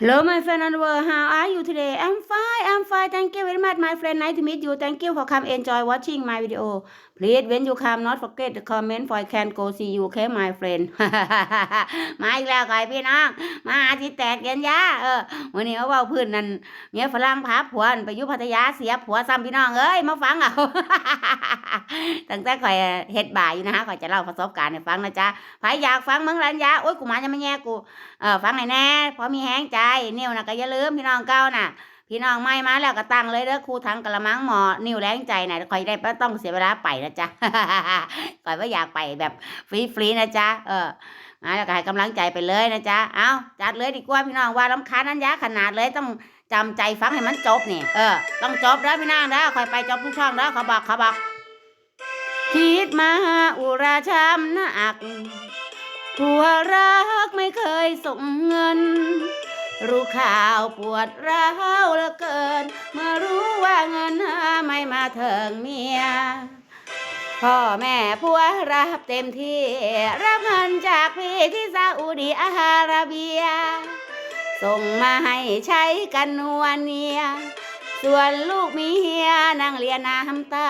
Hello, my friend on the world. How are you today? I'm fine. I'm fine. Thank you very much, my friend. Nice to meet you. Thank you for come enjoy watching my video. Please, when you come, not forget to comment for I can go see you. Okay, my friend. มาอีกแล้วก่อยพี่น้อง มาที่แตกเย็นยาเออวันนี้เขาเว่าพื้นนั่นเมียฝรั่งพาผัวนไปยุพัทยาเสียผัวซ้ำพี่น้องเอ้ยมาฟังเอาตั้งแต่ข่อยเฮ็ดบ่ายอยู่นะฮะข่อยจะเล่าประสบการณ์ให้ฟังนะจ๊ะใครอยากฟังมึงรัญญาโอ๊ยกูมาจะไม่แย่กูเออฟังให้แน่พอมีแห้งใจนิ้วน่ะก็อย่าลืมพี่น้องเก้าน่ะ พี่น้องไม่มาแล้วก็ตั้งเลยเด้อครูทั้งกระมังหมอ นิ้วแรงใจน่ะคอยได้ไม่ต้องเสียเวลาไปนะจ๊ะคอยว่าอยากไปแบบฟรีๆนะจ๊ะเออมาแล้วก็ให้กำลังใจไปเลยนะจ๊ะเอาจัดเลยดีกว่าพี่น้องว่าลำคาญนั้นยะขนาดเลยต้องจำใจฟังให้มันจบนี่เออต้องจบแล้วพี่น้องแล้วคอยไปจบทุกช่องแล้วเขาบอกเขาบอกคิดมาอุราชามนักผัวรักไม่เคยส่งเงิน รู้ข่าวปวดร้าวเหลือเกิน เมื่อรู้ว่าเงินหาไม่มาเถิงเมีย พ่อแม่ผัวรับเต็มที่ รับเงินจากพี่ที่ซาอุดีอาระเบีย ส่งมาให้ใช้กันนวลเนีย ส่วนลูกเมียนั่งเรียนน้ำตา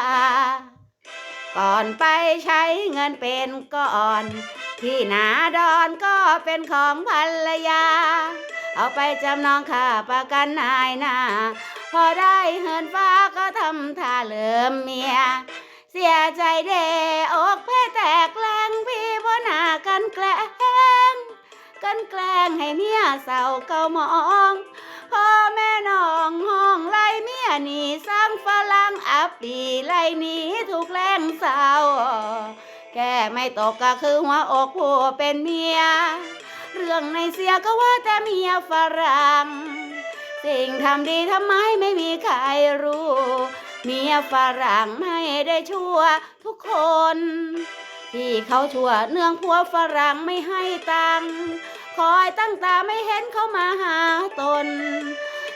ก่อนไปใช้เงินเป็นก่อน ที่นาดอนก็เป็นของภรรยา เอาไปจำนองค่าประกันนายนาพอได้เหินฟ้าก็ทำท่าเหลิมเมีย เสียใจเดอกแพ้แตกแรงพี่เพราะหน้ากันแกล้งกันแกล้งให้เมียเศร้าเก่ามองพ่อแม่น้องห้องไล่เมียหนีสร้างฝรั่งอับปีไล่หนีถูกแล้งเศร้าแก้ไม่ตกก็คือหัวอกผู้เป็นเมีย เรื่องในเสียก็ว่าแต่เมียฝรั่งสิ่งทำดีทำไมไม่มีใครรู้ เมียฝรั่งไม่ได้ชั่วทุกคน ที่เขาชั่วเนื่องผัวฝรั่งไม่ให้ตังคอยตั้งตาไม่เห็นเขามาหาตน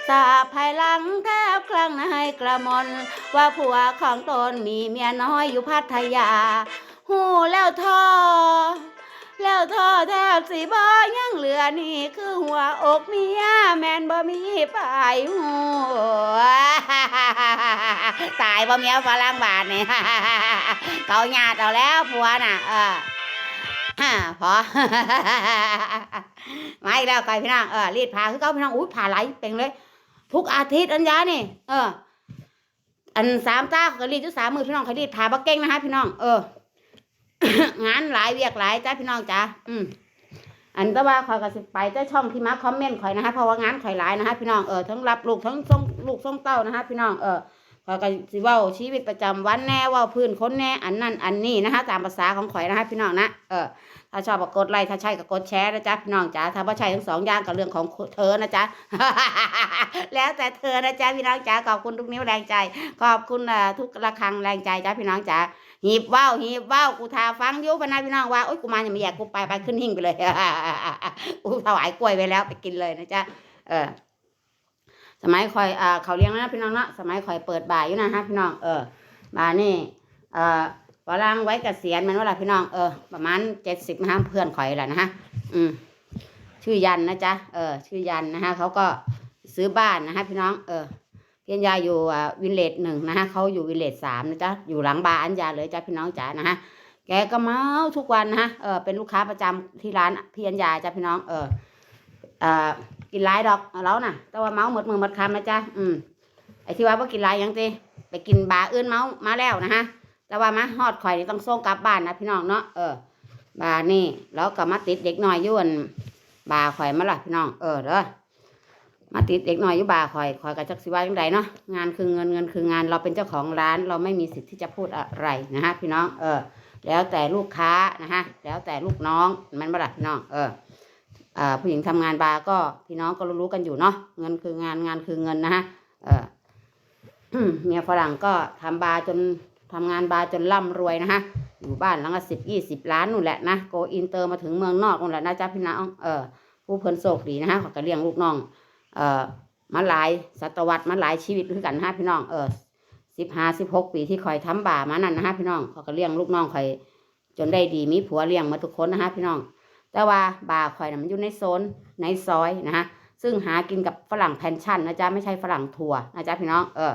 ทราภายหลังแทบคลั่งในกระมนว่าผัวของตนมีเมียน้อยอยู่พัทยา หูแล้วท้อ แล้วท้อแทบสิบ่ยังเหลือนี่คือหัวอกเมียแมนบ่มีปลายหัวตายบ่เมียฝรั่งบาทนี่เขาญาติเอาแล้วผัวน่ะ เออฮ่าพอมาอีกแล้วไก่พี่น้องเออรีดผ้าคือเขาพี่น้องอุ้ยผ้าไหลเป่งเลย ทุกอาทิตย์อันยานี่ เออ อันสามตาเขาก็รีดจุดสามมือพี่น้องเขารีดผ้าบักเก้งนะคะพี่น้องเออ งานหลายเวียกหลายจ้าพี่น้องจ้าอืมอันต่ว่าคอยก็สิไปเจ้าช่องที่มาคอมเมนต์คอยนะคะเพราะว่างานคอยหลายนะคะพี่น้องเออทั้งรับลูกทั้งส่งลูกส่งเต้านะคะพี่น้องเออ ข่อยก็สิเว้าชีวิตประจำวันแน่เว้าพื้นคนแน่อันนั่นอันนี้นะคะตามภาษาของข่อยนะคะพี่น้องนะเออถ้าชอบก็กดไลค์ถ้าใช่ก็กดแชร์นะจ๊ะพี่น้องจ๋าถ้าว่าใช่ทั้งสองอย่างก็เรื่องของเธอนะจ๊ะแล้วแต่เธอนะจ๊ะพี่น้องจ๋าขอบคุณทุกนิ้วแรงใจ ขอบคุณทุกระฆังแรงใจจ้ะพี่น้องจ๋าหีบว่าวหีบว่าวกูทาฟังยุพนะพี่น้องว่าโอ๊ยกูมาอย่ามาแยกกูไปไปขึ้นหิ่งไปเลยกูถวายกล้วยไปแล้วไปกินเลยนะจ๊ะเออ สมัยคอยอ่าเขาเลี้ยงนะพี่น้องเนาะสมัยคอยเปิดบ่ายอยู่นะฮะพี่น้องเออบ่านี่เอ่อฝรั่งไว้เกษียณมันว่าล่ะพี่น้องเออประมาณเจ็ดสิบนะฮะเพื่อนคอยแหละนะฮะอืมชื่อยันนะจ๊ะเออชื่อยันนะฮะเขาก็ซื้อบ้านนะฮะพี่น้องเออเพียนยาอยู่วินเลจหนึ่งนะฮะเขาอยู่วินเลจสามนะจ๊ะอยู่หลังบาร์อันยาเลยจ้ะพี่น้องจ๋านะฮะแกก็เมาทุกวันนะฮะเออเป็นลูกค้าประจำที่ร้านเพียนยาจ้ะพี่น้องเออเอ่อ กินหลายดอกแล้วน่ะ แต่ว่าเมาหมดมือหมดคำนะจ๊ะอืมไอ้ที่ว่าบ่กินหลายยังตีไปกินบาอื่นเมามาแล้วนะฮะแต่ว่ามาฮอดข่อยนี่ต้องส่งกลับบ้านนะพี่น้องเนาะเออบานี่แล้วก็มาติดเด็กน้อยอยวนบาข่อยมาล่ะพี่น้องเออเด้อมาติดเด็กน้อยอยู่บาร์คอยคอยกับจักสิว่าจังไดเนาะงานคือเงินเงินคืองานเราเป็นเจ้าของร้าน เราไม่มีสิทธิ์ที่จะพูดอะไรนะฮะพี่น้องเออ แล้วแต่ลูกค้านะฮะแล้วแต่ลูกน้องมันบ่ล่ะพี่น้องเออ ผู้หญิงทำงานบาร์ก็พี่น้องก็รู้ๆกันอยู่เนาะเงินคืองานงานคือเงินนะฮะเมียฝรั่งก็ทำบาร์จนทำงานบาร์จนร่ำรวยนะฮะอยู่บ้านหลังละสิบยี่สิบล้านนู่นแหละนะโกอินเตอร์มาถึงเมืองนอกนู่นแหละนะจ๊ะพี่น้องเออผู้เพิ่นโชคดีนะฮะขาก็เลี้ยงลูกน้องเออมาหลายศตวรรษมาหลายชีวิตคือกันนะฮะพี่น้องเออสิบห้าสิบหกปีที่คอยทำบ่ามานั่นนะฮะพี่น้องเขาก็เลี้ยงลูกน้องคอยจนได้ดีมีผัวเลี้ยงมาทุกคนนะฮะพี่น้อง แต่ว่าบ่าคอยน่ะมันอยู่ในโซนในซอยนะฮะซึ่งหากินกับฝรั่งแพนชั่นนะจ๊ะไม่ใช่ฝรั่งทัวร์นะจ๊ะพี่น้องเออ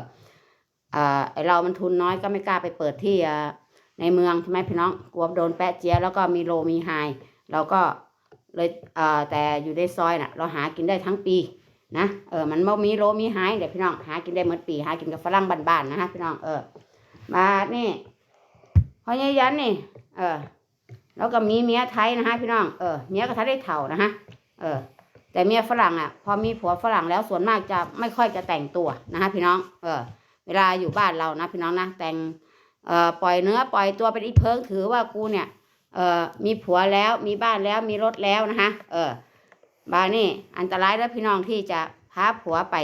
เออไอเรามันทุนน้อยก็ไม่กล้าไปเปิดที่ในเมืองใช่ไหมพี่น้องกลัวโดนแปะเจียแล้วก็มีโลมีไฮเราก็เลยเออแต่อยู่ในซอยน่ะ เราหากินได้ทั้งปีนะเออมันไม่มีโลมีไฮเดี๋ยวพี่น้องหากินได้เหมดปี หากินกับฝรั่งบ้านๆนะฮะพี่น้องเออมานี่พอยันนี่ เออ แล้วก็มีเมียไทยนะฮะพี่น้องเออเมียก็ทันได้เถ่านะฮะเออ แต่เมียฝรั่งอะ พอมีผัวฝรั่งแล้วส่วนมากจะไม่ค่อยจะแต่งตัวนะฮะพี่น้อง เออ เวลาอยู่บ้านเรานะพี่น้องนะแต่งเอ่อปล่อยเนื้อปล่อยตัวเป็นอีเพิงถือว่ากูเนี่ยเอ่อมีผัวแล้วมีบ้านแล้วมีรถแล้วนะฮะเออบานนี่อันตรายแล้วพี่น้องที่จะพาผัวไป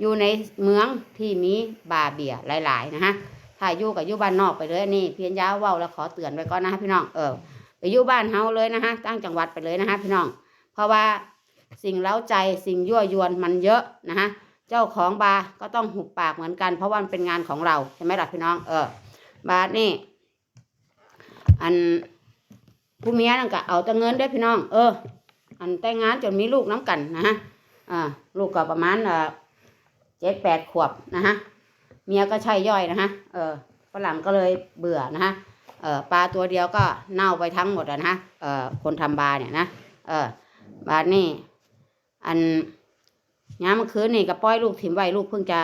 อยู่ในเมืองที่มีบาเบียหลาย ๆ นะฮะถ้าอยู่กับอยู่บ้านนอกไปเลยนี่เพียนยาวว้าแล้วขอเตือนไว้ก่อนนะฮะพี่น้องเออ ไปอยู่บ้านเฮาเลยนะฮะตั้งจังหวัดไปเลยนะฮะพี่น้อง เพราะว่าสิ่งเล้าใจสิ่งยั่วยวนมันเยอะนะฮะเจ้าของบาร์ก็ต้องหุบปากเหมือนกัน เพราะว่ามันเป็นงานของเราใช่ไหมล่ะพี่น้อง เออบาร์นี่อันผู้เมียนั่นก็เอาแต่เงินได้พี่น้อง เออ อันแต่งงานจนมีลูกน้ำกันนะฮะอ่าลูกก็ประมาณเออเจ็ดแปดขวบนะฮะเมียก็ใช่ย่อยนะฮะเออฝรั่งก็เลยเบื่อนะฮะ ปลาตัวเดียวก็เน่าไปทั้งหมดอะนะฮะเออคนทำบาเนี่ยนะเออบาร์นี่อันย้ำเมื่อคืนนี่ก็ปล่อยลูกถิ่มไว้ลูกเพิ่งจะ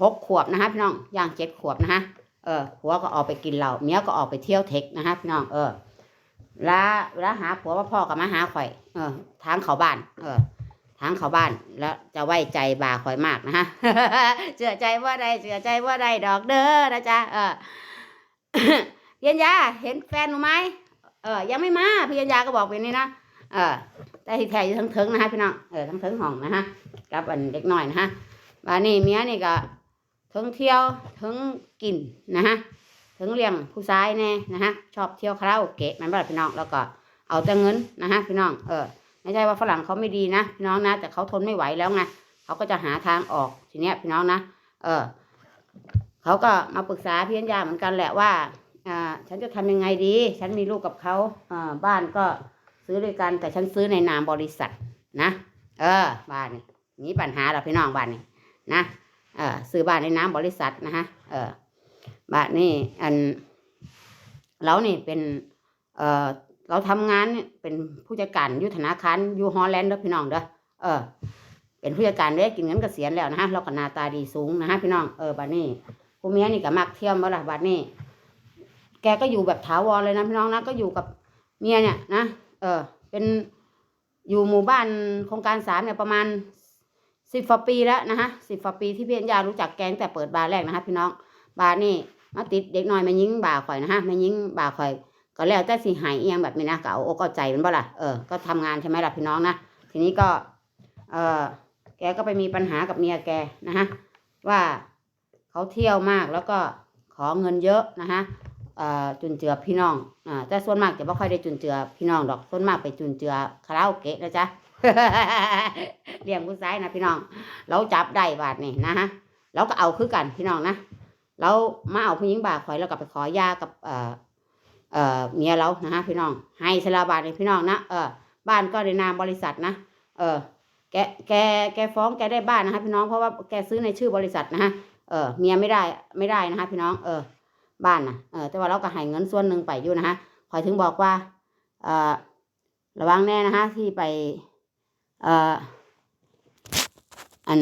หกขวบนะฮะพี่น้องย่างเจ็ดขวบนะฮะเออผัวก็ออกไปกินเหล้าเมียก็ออกไปเที่ยวเทคนะฮะพี่น้องเออเวลาเวลาหาผัวว่าพ่อกับมาหาข่อย เออ ทางเขาบ้าน เออ ทางเขาบ้านแล้วจะไว้ใจบาข่อยมากนะฮะเชื่อใจว่าใดเชื่อใจว่าใดดอกเด้อนะจ๊ะเออ พี่ยัญญาเห็นแฟนหนูไหมเออ ยังไม่มาพี่ยัญญาก็บอกไปนี่นะเออแต่ที่แท้อยู่ทั้งเถิงนะฮะพี่น้องเออทั้งเถิงห้องนะฮะกับอันเด็กน้อยนะฮะบ้านนี้เมียนี่ก็ถึงเที่ยวถึงกินนะฮะถึงเลี้ยงผู้ชายแน่นะฮะชอบเที่ยวคาราโอเกะมันบ่ล่ะพี่น้องแล้วก็เอาแต่เงินนะฮะพี่น้องเออไม่ใช่ว่าฝรั่งเขาไม่ดีนะพี่น้องนะ แต่เขาทนไม่ไหวแล้วไงเขาก็จะหาทางออกทีเนี้ยพี่น้องนะเออ เขาก็มาปรึกษาพี่ยัญญาเหมือนกันแหละว่าอ่าฉันจะทำยังไงดี ฉันมีลูกกับเขาอ่าบ้านก็ซื้อด้วยกัน แต่ฉันซื้อในนามบริษัทนะ เออ บ้านนี่มีปัญหาหรอพี่น้องบ้านนี่นะเออซื้อบ้านในนามบริษัทนะฮะเออบ้านนี่อันเรานี่เป็นเออเราทำงานเนี่เป็นผู้จัดการยู่ธนาคารยูฮอลแลนด์เด้อพี่น้องเด้อเออ เป็นผู้จัดการเด้กินเงินเกษียณแล้วนะฮะเราก็หน้าตาดีสูงนะฮะพี่น้องเออบ้านนี้ ผู้เมียนี่ก็มักเที่ยวมาละบ้านนี้แกก็อยู่แบบถาวรเลยนะพี่น้องนะก็อยู่กับเมียเนี่ยนะเออ เป็นอยู่หมู่บ้านโครงการสามเนี่ยประมาณสิบกว่าปีแล้วนะฮะสิบกว่าปีที่พี่อัญญารู้จักแกงแต่เปิดบาร์แรกนะฮะพี่น้องบาร์นี่มาติดเด็กน้อยมายิงบ่าข่อยนะฮะมายิงบ่าข่อย ก็แล้วแต่สิหายเอียงแบบนี้นะก็เอาอกเอาใจมันบ่ล่ะเออก็ทำงานใช่ไหมล่ะพี่น้องนะทีนี้ก็ เออแกก็ไปมีปัญหากับเมียแกนะฮะว่า เขาเที่ยวมากแล้วก็ขอเงินเยอะนะฮะจุนเจือพี่น้องอแต่ส่วนมากจะไม่ค่อยได้จุนเจือพี่น้องดอก ส่วนมากไปจุนเจือคาราโอเกะนะจ๊ะเลี้ยงผู้ชายนะพี่น้อง เราจับได้บาทนี่นะฮะเราก็เอาคือกันพี่น้องนะเรามาเอาผู้หญิงบาข่อยแล้วก็ไปขอยากับเอ่อเอ่อเมียเรานะฮะพี่น้อง ให้สลาบาทนี่พี่น้องนะเออบ้านก็ในนามบริษัทนะเออแกแกแกฟ้องแกได้บ้านนะคะพี่น้องเพราะว่าแกซื้อในชื่อบริษัทนะฮะ เออเมียไม่ได้ไม่ได้นะคะพี่น้องเออบ้านนะเออแต่ว่าเราก็ให้เงินส่วนหนึ่งไปอยู่นะฮะคอยถึงบอกว่าเออระวังแน่นะฮะที่ไปเอออัน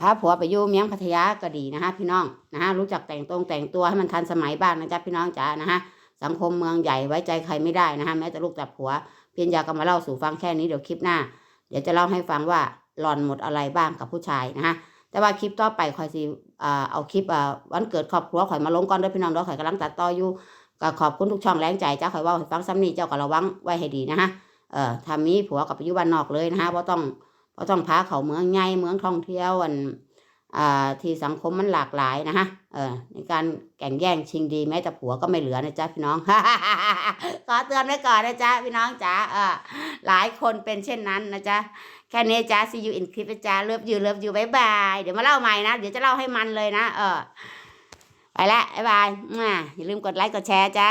พาผัวไปอยู่เมียงพัทยาก็ดีนะฮะพี่น้องนะฮะรู้จักแต่งตรงแต่งตัวให้มันทันสมัยบ้างนะจ๊ะพี่น้องจ๋านะฮะสังคมเมืองใหญ่ไว้ใจใครไม่ได้นะฮะแม้แต่ลูกแต่ผัว เพียงอยาก็มาเล่าสู่ฟังแค่นี้เดี๋ยวคลิปหน้า เดี๋ยวจะเล่าให้ฟังว่าหลอนหมดอะไรบ้างกับผู้ชายนะฮะ แต่ว่าคลิปต่อไปคอยสิอ่าเอาคลิปอ่าวันเกิดครอบครัวข่อยมาลงก่อนด้วยพี่น้องด้อข่อยกำลังตัดต่ออยู่ก็ขอบคุณทุกช่องแรงใจจ้าข่อยว่าให้ฟังซ้ำนี้เจ้าก็ระวังไว้ให้ดีนะฮะเอ่อถ้ามีผัวกับไปอยู่บ้านนอกเลยนะฮะเพราะต้องเพราะต้องพาเขาเมืองใหญ่เมืองท่องเที่ยวอันอ่าที่สังคมมันหลากหลายนะฮะเออในการแข่งแย่งชิงดีแม้แต่ผัวก็ไม่เหลือนะจ๊ะพี่น้อง ขอเตือนไว้ก่อนนะจ๊ะพี่น้องจ๋าเออหลายคนเป็นเช่นนั้นนะจ๊ะ แค่นี้จ้า see you in clip นะจ้าเลิฟยูเลิฟยูบายบาย เดี๋ยวมาเล่าใหม่นะ เดี๋ยวจะเล่าให้มันเลยนะ เออ ไปละบายบายอย่าลืมกดไลค์กดแชร์จ้า